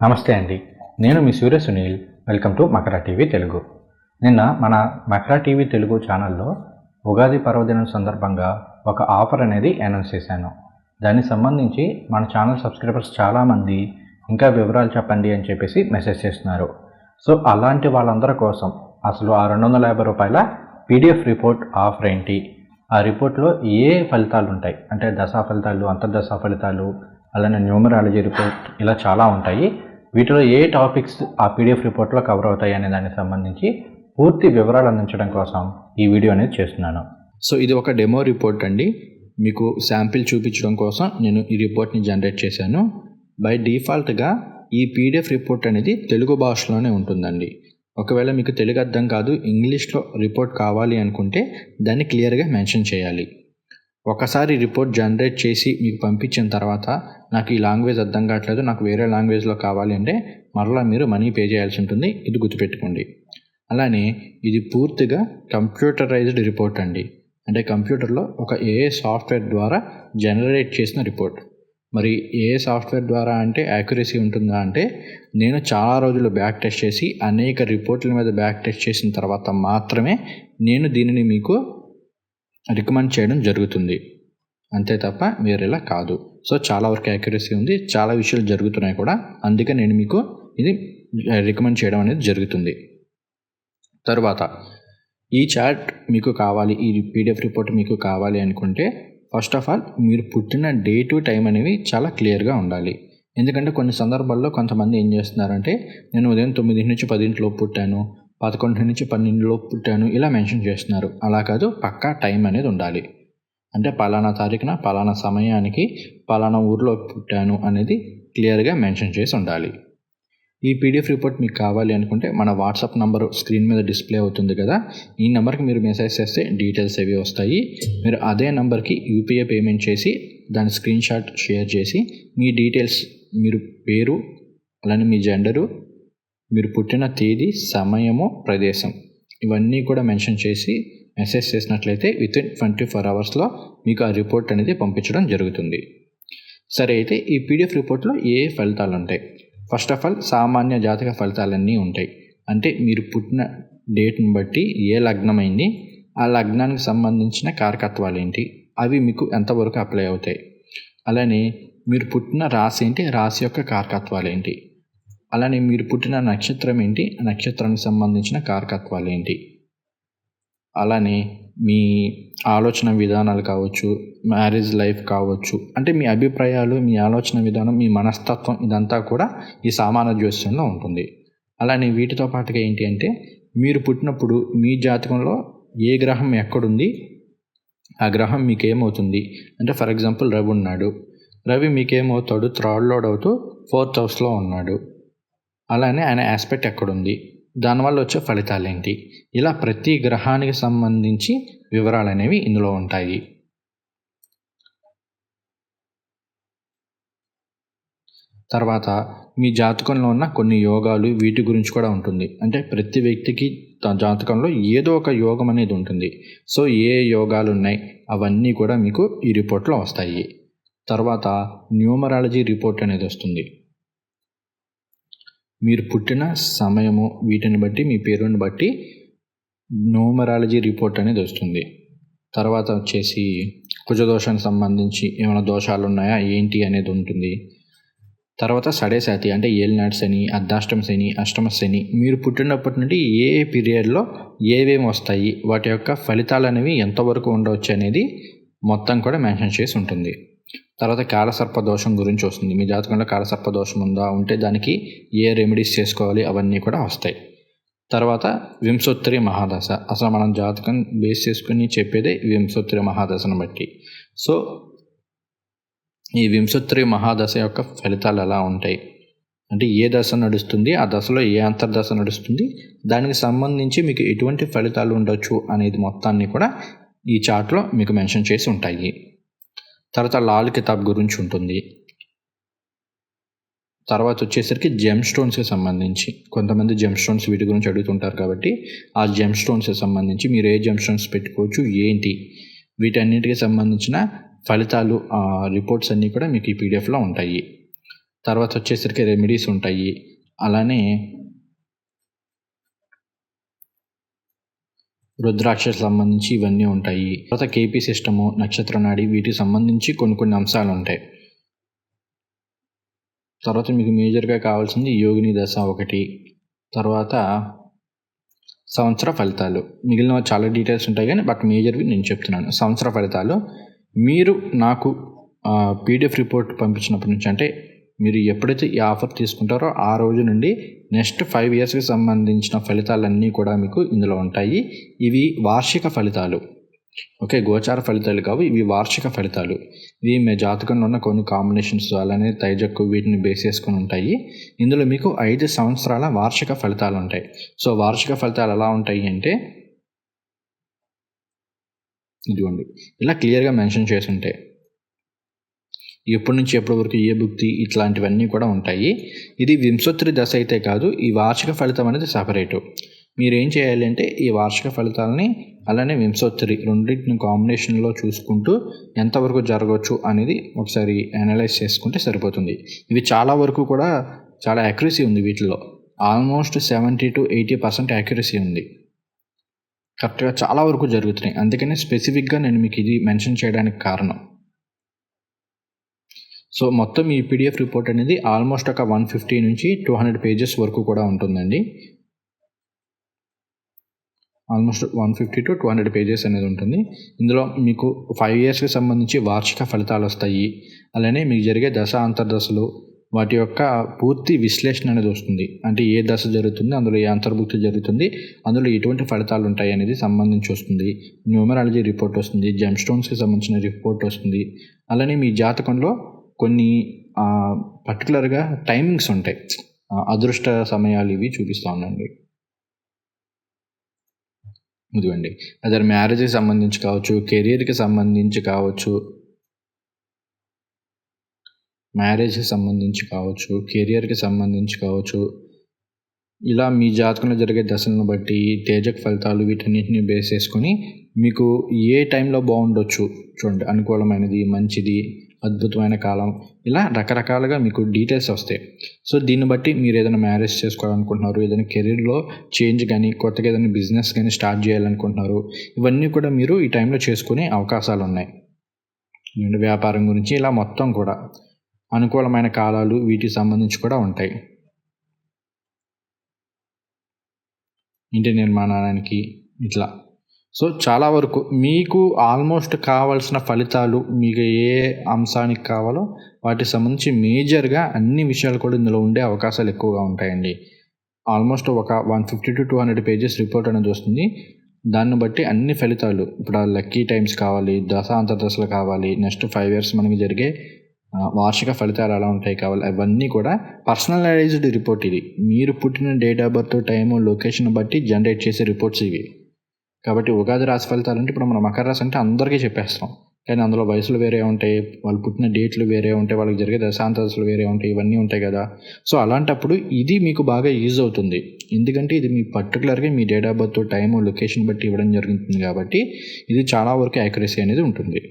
నమస్తే అండి. నేను మీ Surya Sunil. Welcome to Makara TV Telugu. నిన్న మన మకరా టీవీ తెలుగు ఛానల్లో ఉగాది పర్వదినం సందర్భంగా ఒక ఆఫర్ అనేది అనౌన్స్ చేశాను. దానికి సంబంధించి మన ఛానల్ సబ్స్క్రైబర్స్ చాలామంది ఇంకా వివరాలు చెప్పండి అని చెప్పేసి మెసేజ్ చేస్తున్నారు. సో అలాంటి వాళ్ళందరి కోసం అసలు ఆ రెండు వందల యాభై రూపాయల పీడిఎఫ్ రిపోర్ట్ ఆఫర్ ఏంటి? ఆ రిపోర్ట్లో ఏ ఫలితాలు ఉంటాయి? అంటే దశా ఫలితాలు అంతర్దశా ఫలితాలు అలానే న్యూమరాలజీ రిపోర్ట్ ఇలా చాలా ఉంటాయి. వీటిలో ఏ టాపిక్స్ ఆ పీడిఎఫ్ రిపోర్ట్లో కవర్ అవుతాయి అనే దానికి సంబంధించి పూర్తి వివరాలు అందించడం కోసం ఈ వీడియో అనేది చేస్తున్నాను. సో ఇది ఒక డెమో రిపోర్ట్ అండి. మీకు శాంపిల్ చూపించడం కోసం నేను ఈ రిపోర్ట్ని జనరేట్ చేశాను. బై డిఫాల్ట్గా ఈ పీడిఎఫ్ రిపోర్ట్ అనేది తెలుగు భాషలోనే ఉంటుందండి. ఒకవేళ మీకు తెలుగు అర్థం కాదు ఇంగ్లీష్లో రిపోర్ట్ కావాలి అనుకుంటే దాన్ని క్లియర్గా మెన్షన్ చేయాలి. ఒకసారి రిపోర్ట్ జనరేట్ చేసి మీకు పంపించిన తర్వాత నాకు ఈ లాంగ్వేజ్ అర్థం కావట్లేదు నాకు వేరే లాంగ్వేజ్లో కావాలి అంటే మరలా మీరు మనీ పే చేయాల్సి ఉంటుంది. ఇది గుర్తుపెట్టుకోండి. అలానే ఇది పూర్తిగా కంప్యూటరైజ్డ్ రిపోర్ట్ అండి. అంటే కంప్యూటర్లో ఒక ఏ సాఫ్ట్వేర్ ద్వారా జనరేట్ చేసిన రిపోర్ట్. మరి ఏ సాఫ్ట్వేర్ ద్వారా అంటే యాక్యురసీ ఉంటుందా అంటే నేను చాలా రోజులు బ్యాక్ టెస్ట్ చేసి అనేక రిపోర్ట్ల మీద బ్యాక్ టెస్ట్ చేసిన తర్వాత మాత్రమే నేను దీనిని మీకు రికమెండ్ చేయడం జరుగుతుంది. అంతే తప్ప వేరేలా కాదు. సో చాలా వరకు యాక్యురసీ ఉంది. చాలా విషయాలు జరుగుతున్నాయి కూడా. అందుకే నేను మీకు ఇది రికమెండ్ చేయడం అనేది జరుగుతుంది. తర్వాత ఈ చార్ట్ మీకు కావాలి ఈ పీడిఎఫ్ రిపోర్ట్ మీకు కావాలి అనుకుంటే ఫస్ట్ ఆఫ్ ఆల్ మీరు పుట్టిన డే టు టైం అనేవి చాలా క్లియర్గా ఉండాలి. ఎందుకంటే కొన్ని సందర్భాల్లో కొంతమంది ఏం చేస్తున్నారంటే నేను ఉదయం తొమ్మిది నుంచి పదింటిలో పుట్టాను. పదకొండు నుంచి పన్నెండులో పుట్టాను ఇలా మెన్షన్ చేస్తున్నారు. అలా కాదు పక్కా టైం అనేది ఉండాలి. అంటే పలానా తారీఖున పలానా సమయానికి పలానా ఊర్లో పుట్టాను అనేది క్లియర్గా మెన్షన్ చేసి ఉండాలి. ఈ పీడిఎఫ్ రిపోర్ట్ మీకు కావాలి అనుకుంటే మన వాట్సాప్ నంబరు స్క్రీన్ మీద డిస్ప్లే అవుతుంది కదా ఈ నెంబర్కి మీరు మెసేజ్ చేస్తే డీటెయిల్స్ అవి వస్తాయి మీరు అదే నెంబర్కి యూపీఐ పేమెంట్ చేసి దాని స్క్రీన్ షాట్ షేర్ చేసి మీ డీటెయిల్స్ మీరు పేరు అలానే మీ జెండరు మీరు పుట్టిన తేదీ సమయము ప్రదేశం ఇవన్నీ కూడా మెన్షన్ చేసి మెసేజ్ చేసినట్లయితే విత్ ఇన్ ట్వంటీ ఫోర్ అవర్స్లో మీకు ఆ రిపోర్ట్ అనేది పంపించడం జరుగుతుంది. సరే అయితే ఈ పీడిఎఫ్ రిపోర్ట్లో ఏ ఏ ఫలితాలు ఉంటాయి ఫస్ట్ ఆఫ్ ఆల్ సామాన్య జాతక ఫలితాలన్నీ ఉంటాయి. అంటే మీరు పుట్టిన డేట్ని బట్టి ఏ లగ్నమైంది ఆ లగ్నానికి సంబంధించిన కారకత్వాలు ఏంటి అవి మీకు ఎంతవరకు అప్లై అవుతాయి? అలానే మీరు పుట్టిన రాశి ఏంటి? రాశి యొక్క కారకత్వాలు ఏంటి అలానే మీరు పుట్టిన నక్షత్రం ఏంటి? ఆ నక్షత్రానికి సంబంధించిన కారకత్వాలు ఏంటి? అలానే మీ ఆలోచన విధానాలు కావచ్చు మ్యారేజ్ లైఫ్ కావచ్చు అంటే మీ అభిప్రాయాలు మీ ఆలోచన విధానం మీ మనస్తత్వం ఇదంతా కూడా ఈ సామాన్య జ్యోస్యంలో ఉంటుంది. అలానే వీటితో పాటుగా ఏంటి అంటే మీరు పుట్టినప్పుడు మీ జాతకంలో ఏ గ్రహం ఎక్కడుంది? ఆ గ్రహం మీకు ఏమవుతుంది అంటే ఫర్ ఎగ్జాంపుల్ రవి ఉన్నాడు. రవి మీకేమవుతాడు? థర్డ్ లోడ్ అవుతూ ఫోర్త్ హౌస్లో ఉన్నాడు. అలానే ఆయన ఆస్పెక్ట్ ఎక్కడుంది? దానివల్ల వచ్చే ఫలితాలు ఏంటి ఇలా ప్రతి గ్రహానికి సంబంధించి వివరాలు అనేవి ఇందులో ఉంటాయి. తర్వాత మీ జాతకంలో ఉన్న కొన్ని యోగాలు వీటి గురించి కూడా ఉంటుంది. అంటే ప్రతి వ్యక్తికి తన జాతకంలో ఏదో ఒక యోగం అనేది ఉంటుంది. సో ఏ యోగాలు ఉన్నాయి? అవన్నీ కూడా మీకు ఈ రిపోర్ట్లో వస్తాయి. తర్వాత న్యూమరాలజీ రిపోర్ట్ అనేది వస్తుంది. మీరు పుట్టిన సమయము వీటిని బట్టి మీ పేరుని బట్టి న్యూమరాలజీ రిపోర్ట్ అనేది వస్తుంది. తర్వాత వచ్చేసి కుజదోషానికి సంబంధించి ఏమైనా దోషాలు ఉన్నాయా? ఏంటి అనేది ఉంటుంది. తర్వాత సడేసాతి అంటే ఏలినాటి శని అర్ధాష్టమ శని అష్టమ శని మీరు పుట్టినప్పటి నుండి ఏ ఏ పీరియడ్లో ఏవేమి వస్తాయి? వాటి యొక్క ఫలితాలు అనేవి ఎంతవరకు ఉండవచ్చు అనేది మొత్తం కూడా మెన్షన్ చేసి ఉంటుంది. తర్వాత కాలసర్ప దోషం గురించి వస్తుంది. మీ జాతకంలో కాలసర్ప దోషం ఉందా? ఉంటే దానికి ఏ రెమెడీస్ చేసుకోవాలి? అవన్నీ కూడా వస్తాయి. తర్వాత వింశోత్తరి మహాదశ. అసలు మనం జాతకం బేస్ చేసుకుని చెప్పేదే వింశోత్తరి మహాదశను బట్టి. సో ఈ వింశోత్తరి మహాదశ యొక్క ఫలితాలు ఎలా ఉంటాయి? అంటే ఏ దశ నడుస్తుంది? ఆ దశలో ఏ అంతర్దశ నడుస్తుంది? దానికి సంబంధించి మీకు ఎటువంటి ఫలితాలు ఉండొచ్చు అనేది మొత్తాన్ని కూడా ఈ చార్ట్లో మీకు మెన్షన్ చేసి ఉంటాయి. తర్వాత లాల్ కితాబ్ గురించి ఉంటుంది. తర్వాత వచ్చేసరికి జెమ్ స్టోన్స్కి సంబంధించి. కొంతమంది జెమ్ స్టోన్స్ వీటి గురించి అడుగుతుంటారు కాబట్టి ఆ జెమ్ స్టోన్స్కి సంబంధించి మీరు ఏ జెమ్ స్టోన్స్ పెట్టుకోవచ్చు ఏంటి? వీటన్నిటికి సంబంధించిన ఫలితాలు రిపోర్ట్స్ అన్నీ కూడా మీకు ఈ పీడిఎఫ్లో ఉంటాయి. తర్వాత వచ్చేసరికి రెమెడీస్ ఉంటాయి. అలానే రుద్రాక్ష సంబంధించి ఇవన్నీ ఉంటాయి. తర్వాత కేపీ సిస్టము నక్షత్ర నాడి వీటికి సంబంధించి కొన్ని కొన్ని అంశాలు ఉంటాయి తర్వాత మీకు మేజర్గా కావాల్సింది యోగిని దశ ఒకటి. తర్వాత సంవత్సర ఫలితాలు. మిగిలిన చాలా డీటెయిల్స్ ఉంటాయి కానీ బట్ మేజర్వి నేను చెప్తున్నాను. సంవత్సర ఫలితాలు. మీరు నాకు పీడిఎఫ్ రిపోర్ట్ పంపించినప్పటి నుంచి అంటే మీరు ఎప్పుడైతే ఈ ఆఫర్ తీసుకుంటారో ఆ రోజు నుండి నెక్స్ట్ ఫైవ్ ఇయర్స్కి సంబంధించిన ఫలితాలన్నీ కూడా మీకు ఇందులో ఉంటాయి. ఇవి వార్షిక ఫలితాలు. ఓకే గోచార ఫలితాలు కావు ఇవి వార్షిక ఫలితాలు. ఇవి మీ జాతకంలో ఉన్న కొన్ని కాంబినేషన్స్ అలానే తైజక్కు వీటిని బేస్ చేసుకొని ఉంటాయి. ఇందులో మీకు ఐదు సంవత్సరాల వార్షిక ఫలితాలు ఉంటాయి. సో వార్షిక ఫలితాలు ఎలా ఉంటాయి అంటే ఇదిగోండి. ఇలా క్లియర్గా మెన్షన్ చేసి ఉంటాయి ఎప్పటి నుంచి ఎప్పటి వరకు ఏ భుక్తి ఇట్లాంటివన్నీ కూడా ఉంటాయి. ఇది వింశోత్తరి దశ అయితే కాదు ఈ వార్షిక ఫలితం అనేది సపరేటు. మీరు ఏం చేయాలి అంటే ఈ వార్షిక ఫలితాలని అలానే వింశోత్తరి రెండింటిని కాంబినేషన్లో చూసుకుంటూ ఎంతవరకు జరగవచ్చు అనేది ఒకసారి అనలైజ్ చేసుకుంటే సరిపోతుంది. ఇవి చాలా వరకు కూడా చాలా యాక్యురసీ ఉంది వీటిలో almost seventy to eighty percent accuracy ఉంది. కరెక్ట్గా చాలా వరకు జరుగుతున్నాయి. అందుకనే స్పెసిఫిక్గా నేను మీకు ఇది మెన్షన్ చేయడానికి కారణం. సో మొత్తం ఈ పీడిఎఫ్ రిపోర్ట్ అనేది ఆల్మోస్ట్ ఒక వన్ ఫిఫ్టీ నుంచి టూ హండ్రెడ్ పేజెస్ వరకు కూడా ఉంటుందండి. Almost one fifty to two hundred pages అనేది ఉంటుంది. ఇందులో మీకు ఫైవ్ ఇయర్స్కి సంబంధించి వార్షిక ఫలితాలు వస్తాయి. అలానే మీకు జరిగే దశ అంతర్దశలు వాటి యొక్క పూర్తి విశ్లేషణ అనేది వస్తుంది. అంటే ఏ దశ జరుగుతుంది అందులో ఏ అంతర్భుక్తి జరుగుతుంది అందులో ఎటువంటి ఫలితాలు ఉంటాయి అనేది సంబంధించి వస్తుంది. న్యూమరాలజీ రిపోర్ట్ వస్తుంది జెమ్ స్టోన్స్కి సంబంధించిన రిపోర్ట్ వస్తుంది. అలానే మీ జాతకంలో కొన్ని పర్టికులర్గా టైమింగ్స్ ఉంటాయి. అదృష్ట సమయాలు ఇవి చూపిస్తూ ఉండండి ఇదిగోండి. అదే మ్యారేజ్కి సంబంధించి కావచ్చు కెరీర్కి సంబంధించి కావచ్చు మ్యారేజ్కి సంబంధించి కావచ్చు కెరియర్కి సంబంధించి కావచ్చు ఇలా మీ జాతకంలో జరిగే దశలను బట్టి తేజక్ ఫలితాలు వీటన్నిటిని బేస్ చేసుకొని మీకు ఏ టైంలో బాగుండొచ్చు చూడండి. అనుకూలమైనది మంచిది అద్భుతమైన కాలం. ఇలా రకరకాలుగా మీకు డీటెయిల్స్ వస్తాయి. సో దీన్ని బట్టి మీరు ఏదైనా మ్యారేజ్ చేసుకోవాలనుకుంటున్నారు ఏదైనా కెరీర్లో చేంజ్ కానీ కొత్తగా ఏదైనా బిజినెస్ కానీ స్టార్ట్ చేయాలనుకుంటున్నారు ఇవన్నీ కూడా మీరు ఈ టైంలో చేసుకునే అవకాశాలు ఉన్నాయి. వ్యాపారం గురించి ఇలా మొత్తం కూడా అనుకూలమైన కాలాలు వీటికి సంబంధించి కూడా ఉంటాయి. ఇంటి నిర్మాణానికి ఇట్లా. సో చాలా వరకు మీకు ఆల్మోస్ట్ కావాల్సిన ఫలితాలు మీకు ఏ అంశానికి కావాలో వాటికి సంబంధించి మేజర్గా అన్ని విషయాలు కూడా ఇందులో ఉండే అవకాశాలు ఎక్కువగా ఉంటాయండి. ఆల్మోస్ట్ ఒక one fifty to two hundred pages report అనేది వస్తుంది. దాన్ని బట్టి అన్ని ఫలితాలు ఇప్పుడు ఆ లక్కీ టైమ్స్ కావాలి దశ అంతర్దశలు కావాలి నెక్స్ట్ ఫైవ్ ఇయర్స్ మనకి జరిగే వార్షిక ఫలితాలు ఎలా ఉంటాయి కావాలి అవన్నీ కూడా పర్సనలైజ్డ్ రిపోర్ట్ ఇది. మీరు పుట్టిన date of birth time location బట్టి జనరేట్ చేసే రిపోర్ట్స్ ఇవి. కాబట్టి ఉగాది రాశి ఫలితాలు అంటే ఇప్పుడు మనం మకర రాశి అంటే అందరికీ చెప్పేస్తాం కానీ అందులో వయసులు వేరే ఉంటాయి వాళ్ళు పుట్టిన డేట్లు వేరే ఉంటాయి వాళ్ళకి జరిగే దశాంతదశలు వేరే ఉంటాయి ఇవన్నీ ఉంటాయి కదా. సో అలాంటప్పుడు ఇది మీకు బాగా యూజ్ అవుతుంది. ఎందుకంటే ఇది మీ పర్టికులర్గా మీ date of birth time location బట్టి ఇవ్వడం జరుగుతుంది కాబట్టి ఇది చాలా వరకు యాక్యురసీ అనేది ఉంటుంది.